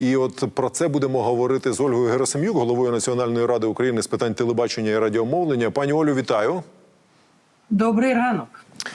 І от про це будемо говорити з Ольгою Герасим'юк, головою Національної ради України з питань телебачення і радіомовлення. Пані Олю, вітаю. Добрий ранок.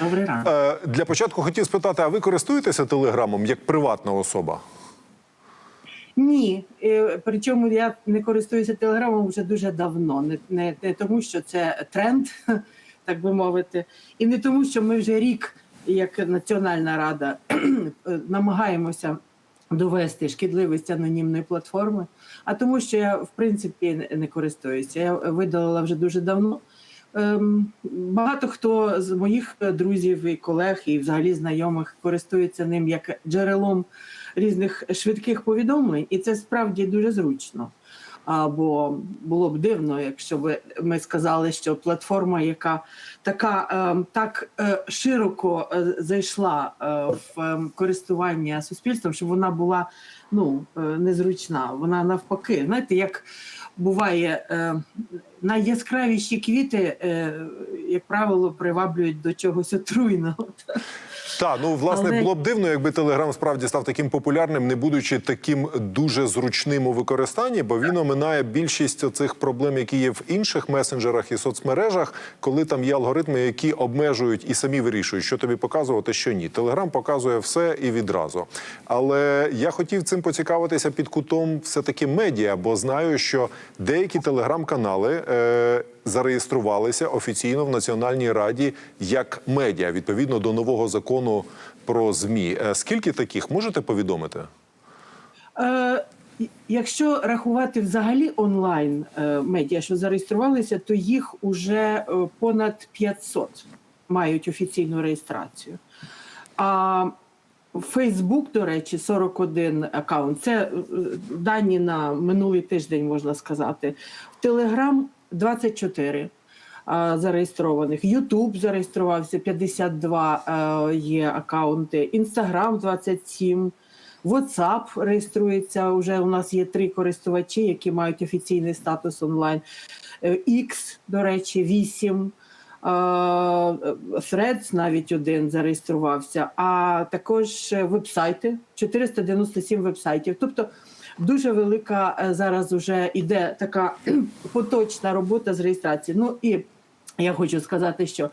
Добрий ранок. Е, для початку хотів спитати: а ви користуєтеся телеграмом як приватна особа? Ні, Е, причому я не користуюся телеграмом вже дуже давно. Не, не, не тому, що це тренд, так би мовити, і не тому, що ми вже рік, як Національна рада, намагаємося довести шкідливість анонімної платформи, а тому, що я в принципі не- користуюся. Я видалила вже дуже давно. Ем, Багато хто з моїх друзів і колег, і взагалі знайомих користується ним як джерелом різних швидких повідомлень, і це справді дуже зручно. Або було б дивно, якщо б ми сказали, що платформа, яка така ем, так е, широко е, зайшла е, в ем, користування суспільством, щоб вона була ну незручна. Вона навпаки, знаєте, як буває найяскравіші квіти, як правило, приваблюють до чогось отруйного. Так, ну власне Але- було б дивно, якби Телеграм справді став таким популярним, не будучи таким дуже зручним у використанні, бо він оминає більшість оцих проблем, які є в інших месенджерах і соцмережах, коли там є алгоритми, які обмежують і самі вирішують, що тобі показувати, що ні. Телеграм показує все і відразу. Але я хотів цим поцікавитися під кутом все-таки медіа, бо знаю, що деякі телеграм-канали. Е- зареєструвалися офіційно в Національній раді як медіа відповідно до нового закону про змі. Е, Скільки таких можете повідомити? Е, якщо рахувати взагалі онлайн е, медіа, що зареєструвалися, то їх уже е, понад 500 мають офіційну реєстрацію. А Фейсбук, до речі, 41 аккаунт. Це е, дані на минулий тиждень, можна сказати. Телеграм 24 зареєстрованих. Ютуб зареєструвався 52 е, є аккаунти. Інстаграм 27. WhatsApp реєструється. Вже у нас є три користувачі, які мають офіційний статус онлайн. Е, X, до речі, 8. Е, Threads навіть один зареєструвався, а також е, вебсайти 497 вебсайтів. Тобто дуже велика е, зараз вже іде така поточна робота з реєстрації. Ну і я хочу сказати, що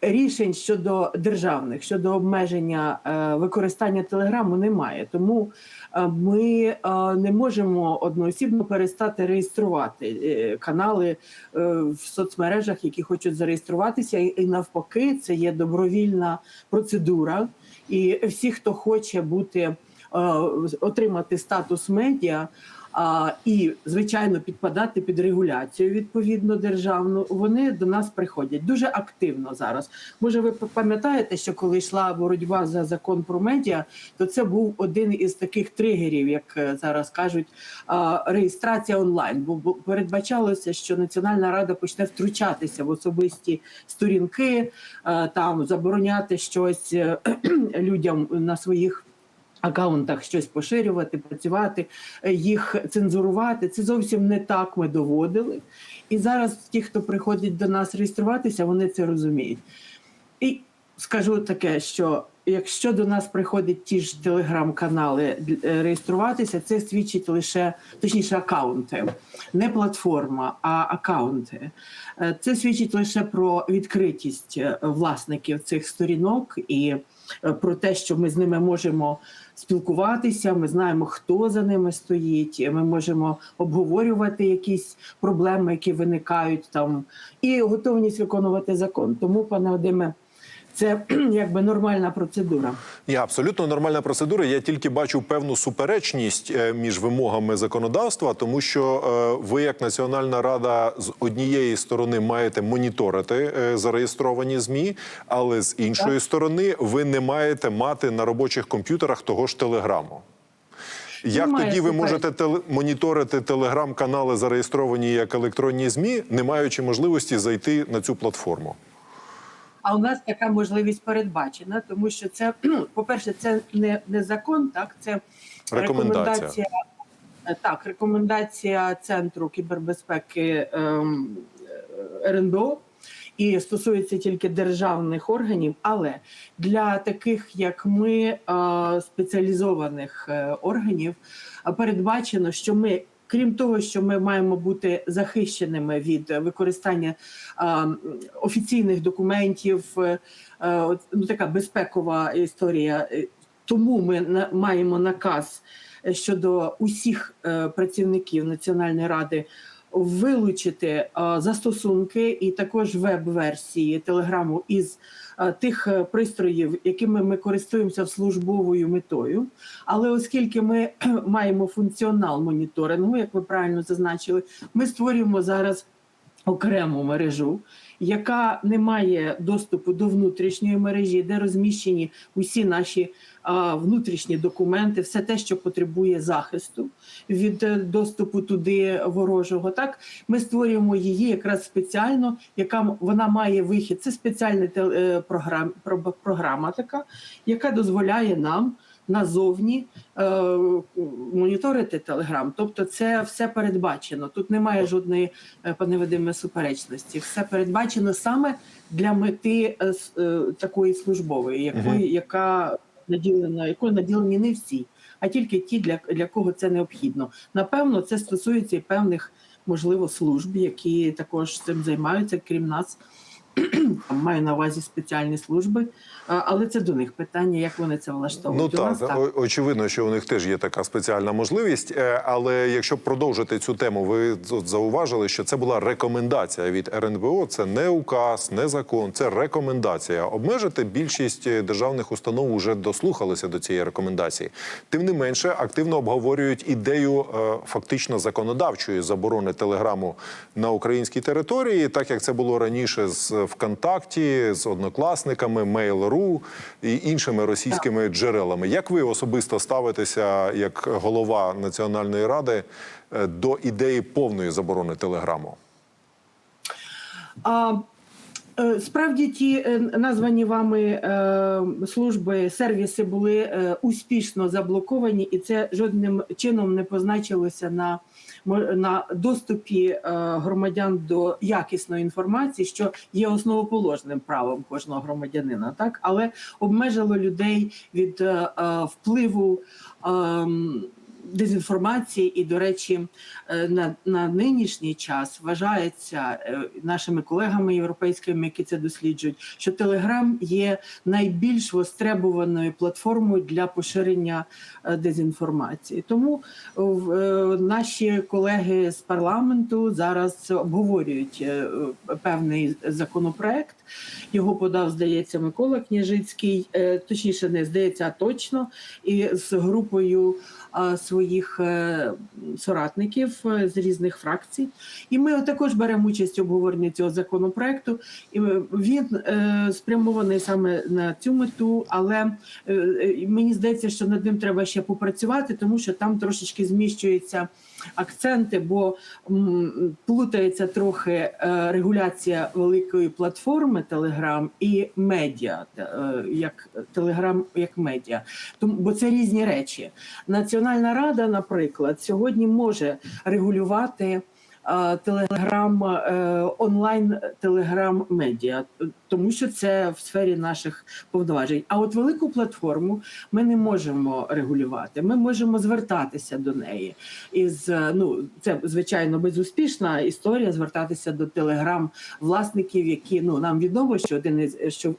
рішень щодо державних, щодо обмеження е, використання телеграму немає. Тому е, ми не можемо одноосібно перестати реєструвати канали в соцмережах, які хочуть зареєструватися, і, навпаки, це є добровільна процедура. І всі, хто хоче бути отримати статус медіа. І звичайно підпадати під регуляцію відповідно державну. Вони до нас приходять дуже активно зараз. Може, ви пам'ятаєте, що коли йшла боротьба за закон про медіа, то це був один із таких тригерів, як е, зараз кажуть, реєстрація онлайн. Бо передбачалося, що Національна рада почне втручатися в особисті сторінки, е, там забороняти щось е, людям на своїх акаунтах щось поширювати, працювати, е, їх цензурувати. Це зовсім не так ми доводили. І зараз ті, хто приходять до нас реєструватися, вони це розуміють. І скажу таке, що якщо до нас приходять ті ж телеграм-канали е, реєструватися, це свідчить лише точніше акаунти, не платформа, а акаунти. Е, Це свідчить лише про відкритість власників цих сторінок і про те, що ми з ними можемо спілкуватися. Ми знаємо, хто за ними стоїть. Ми можемо обговорювати якісь проблеми, які виникають там, і готовність виконувати закон. Тому, пане Вадиме, це якби нормальна процедура. Ні, абсолютно нормальна процедура. Я тільки бачу певну суперечність е, між вимогами законодавства, тому що е, ви, як Національна рада, з однієї сторони маєте моніторити е, зареєстровані змі, але з іншої сторони ви не маєте мати на робочих комп'ютерах того ж телеграму. Як Немає тоді ви суперечності. можете теле- моніторити телеграм-канали, зареєстровані як електронні змі, не маючи можливості зайти на цю платформу? А у нас така можливість передбачена, тому що це, ну, по-перше, це не, не закон, так це Рекомендація. е, Так, рекомендація Центру кібербезпеки ем, РНБО. І стосується тільки державних органів, але для таких як ми е, спеціалізованих е, органів передбачено, що ми. Крім того, що ми маємо бути захищеними від е, використання а, офіційних документів, е, е, от, ну така безпекова історія. Тому ми на, маємо наказ щодо усіх е, працівників Національної ради вилучити е, застосунки і також веб-версії телеграму із е, тих е, пристроїв, якими ми користуємося службовою метою. Але оскільки ми маємо функціонал моніторингу, як ви правильно зазначили, ми створюємо зараз окрему мережу, яка не має доступу до внутрішньої мережі, де розміщені усі наші а, внутрішні документи, все те, що потребує захисту від е, доступу туди ворожого. Так ми створюємо її якраз спеціально, яка вона має вихід. Це спеціальна е, програм, про- програма, така, яка дозволяє нам назовні е, моніторити телеграм. Тобто, це все передбачено. Тут немає жодної е, пане Вадиме, суперечності. Все передбачено саме для мети е, е, такої службової, якої Мгм. яка наділена, якою наділені не всі, а тільки ті, для, для кого це необхідно. Напевно, це стосується і певних можливо служб, які також цим займаються, крім нас. Маю на увазі спеціальні служби, але це до них питання, як вони це влаштовують. Ну У нас так, очевидно, що у них теж є така спеціальна можливість. Е, Але якщо продовжити цю тему, ви зауважили, що це була рекомендація від РНБО. Це не указ, не закон, це рекомендація. Обмежити більшість е, державних установ вже дослухалися до цієї рекомендації. Тим не менше, активно обговорюють ідею е, фактично законодавчої заборони телеграму на українській території, так як це було раніше з ВКонтакті, з однокласниками, Mail.ru і іншими російськими джерелами. Як ви особисто ставитеся як голова Національної ради е, до ідеї повної заборони телеграму? А, е, Справді ті е, названі вами служби, сервіси були успішно заблоковані, і це жодним чином не позначилося на, на доступі е, громадян до якісної інформації, що є основоположним правом кожного громадянина, так але обмежило людей від е, е, впливу. Дезінформації, і, до речі, е, на, на нинішній час вважається е, нашими колегами європейськими, які це досліджують, що Телеграм є найбільш востребованою платформою для поширення е, дезінформації. Тому наші колеги з парламенту зараз обговорюють певний законопроект. Його подав, здається, Микола Княжицький, точніше, не здається, а точно, і з групою своїх е, соратників е, з різних фракцій. І ми також беремо участь в обговоренні цього законопроекту. І е, він спрямований саме на цю мету, але мені здається, що над ним треба ще попрацювати, тому що там трошечки зміщуються акценти, бо плутається трохи е, регуляція великої платформи Telegram і медіа, е, як Telegram як медіа. Тому бо це різні речі. Національна рада, наприклад, сьогодні може регулювати. Е, Телеграм е, онлайн телеграм медіа, тому що це в сфері наших повноважень. А от велику платформу ми не можемо регулювати. Ми можемо звертатися до неї. Із е, ну це звичайно безуспішна історія. Звертатися до телеграм власників, які ну нам відомо, що один із що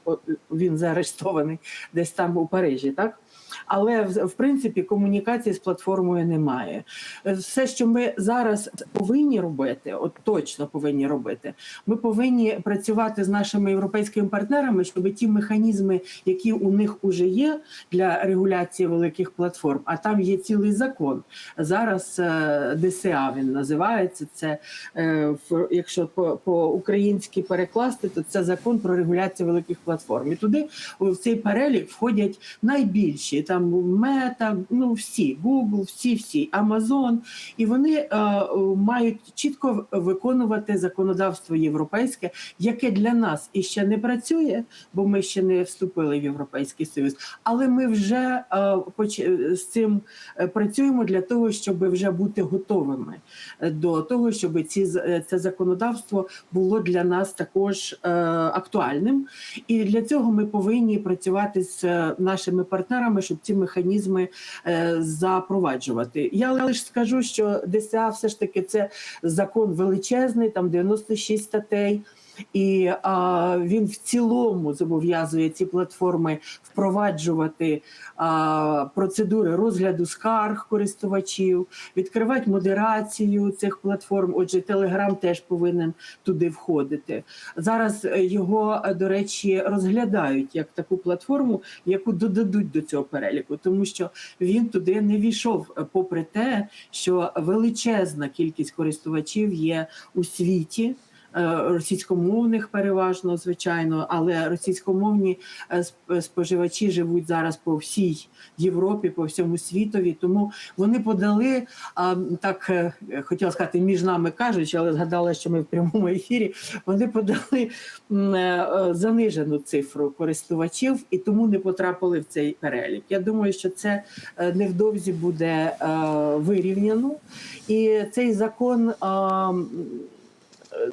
він заарештований десь там у Парижі, так. Але в, принципі комунікації з платформою немає. Все, що ми зараз повинні робити, от точно повинні робити. Ми повинні працювати з нашими європейськими партнерами, щоб ті механізми, які у них уже є для регуляції великих платформ, а там є цілий закон. Зараз е, ДСА він називається. Це е, якщо по, українськи перекласти, то це закон про регуляцію великих платформ. І туди в цей перелік входять найбільші там мета, ну всі, Google, всі, всі, Amazon, і вони е, мають чітко виконувати законодавство європейське, яке для нас іще не працює, бо ми ще не вступили в Європейський Союз. Але ми вже е, з цим е, працюємо для того, щоб вже бути готовими е, до того, щоб ці е, це законодавство було для нас також е, актуальним. І для цього ми повинні працювати з е, нашими партнерами, щоб ці механізми е, запроваджувати. Я лише скажу, що ДСА все ж таки це закон величезний, там 96 статей. І а, він в цілому зобов'язує ці платформи впроваджувати а, процедури розгляду скарг користувачів, відкривати модерацію цих платформ. Отже, Телеграм теж повинен туди входити. Зараз е, його, е, до речі, розглядають як таку платформу, яку додадуть до цього переліку, тому що він туди не війшов, попри те, що величезна кількість користувачів є у світі. Е, Російськомовних переважно, звичайно, але російськомовні е, споживачі живуть зараз по всій Європі, по всьому світові. Тому вони подали так, е, хотіла сказати, між нами кажучи, але згадала, що ми в прямому ефірі. Вони подали занижену цифру користувачів і тому не потрапили в цей перелік. Я думаю, що це невдовзі буде вирівняно, і цей закон.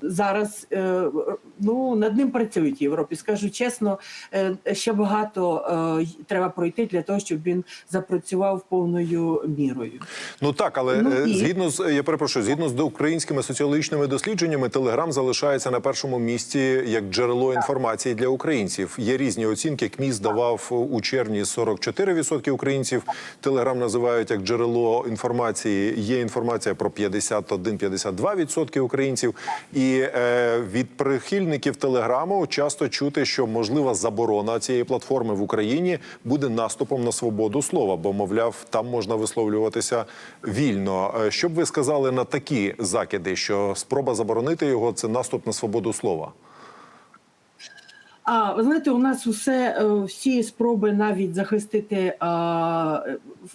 Зараз е, ну над ним працюють в Європі. Скажу чесно, е, ще багато е, треба пройти для того, щоб він запрацював повною мірою. Ну так, але Ну, е, і- згідно з я перепрошую, згідно з українськими соціологічними дослідженнями, Телеграм залишається на першому місці як джерело інформації для українців. Є різні оцінки. КМІС давав у червні 44% українців. Телеграм називають як джерело інформації. Є інформація про 51-52% українців. І е, від прихильників Телеграму часто чути, що можлива заборона цієї платформи в Україні буде наступом на свободу слова, бо мовляв, там можна висловлюватися вільно. Е, Що б ви сказали на такі закиди, що спроба заборонити його це наступ на свободу слова? А ви знаєте, у нас усе е, всі спроби навіть захистити а,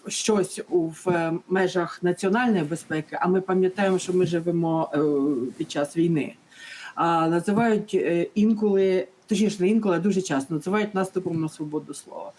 щось у в е, межах національної безпеки. А ми пам'ятаємо, що ми живемо е, під час війни. А називають е, інколи, точніше не інколи, а дуже часто називають наступом на свободу слова.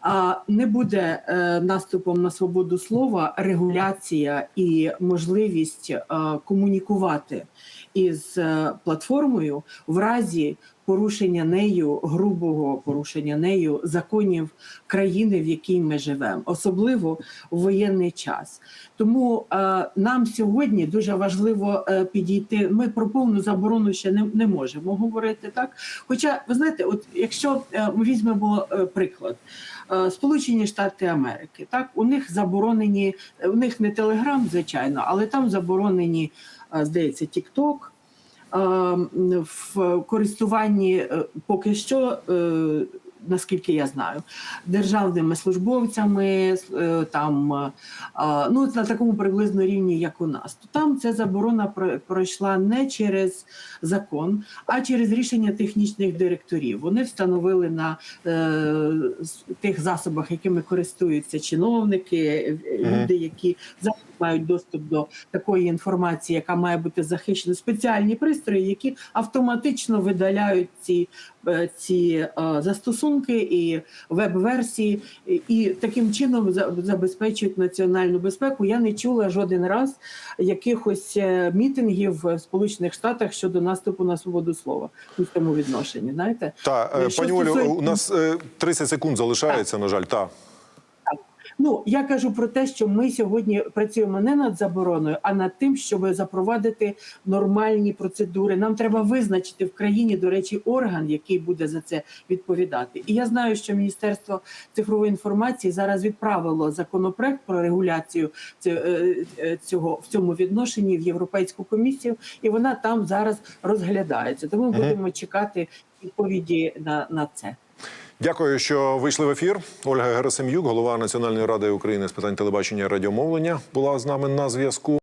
А не буде е, наступом на свободу слова регуляція і можливість е, комунікувати із платформою в разі порушення нею грубого порушення нею законів країни, в якій ми живемо, особливо в воєнний час. Тому е, нам сьогодні дуже важливо е, підійти. Ми про повну заборону ще не, не можемо говорити так. Хоча ви знаєте, от якщо е, ми візьмемо е, приклад. Е, Сполучені Штати Америки, так у них заборонені, у них не Телеграм, звичайно, але там заборонені, е, здається, TikTok. В користуванні е, поки що, е, наскільки я знаю, державними службовцями, е, там е, ну на такому приблизно рівні, як у нас. То там ця заборона про- пройшла не через закон, а через рішення технічних директорів. Вони встановили на е, тих засобах, якими користуються чиновники, люди, які мають доступ до такої інформації, яка має бути захищена, спеціальні пристрої, які автоматично видаляють ці, ці е, застосунки і веб-версії, і, таким чином забезпечують національну безпеку. Я не чула жоден раз якихось е, мітингів в Сполучених Штатах щодо наступу на свободу слова у цьому відношенні. Знаєте, Та Е, е, що пані Олю, стосується- у нас е, 30 секунд залишається. На жаль, та Ну я кажу про те, що ми сьогодні працюємо не над забороною, а над тим, щоб запровадити нормальні процедури. Нам треба визначити в країні, до речі, орган, який буде за це відповідати. І я знаю, що Міністерство цифрової інформації зараз відправило законопроект про регуляцію ці- е, е, цього в цьому відношенні в Європейську комісію, і вона там зараз розглядається. Тому будемо чекати відповіді на, на це. Дякую, що вийшли в ефір. Ольга Герасим'юк, голова Національної ради України з питань телебачення і радіомовлення, була з нами на зв'язку.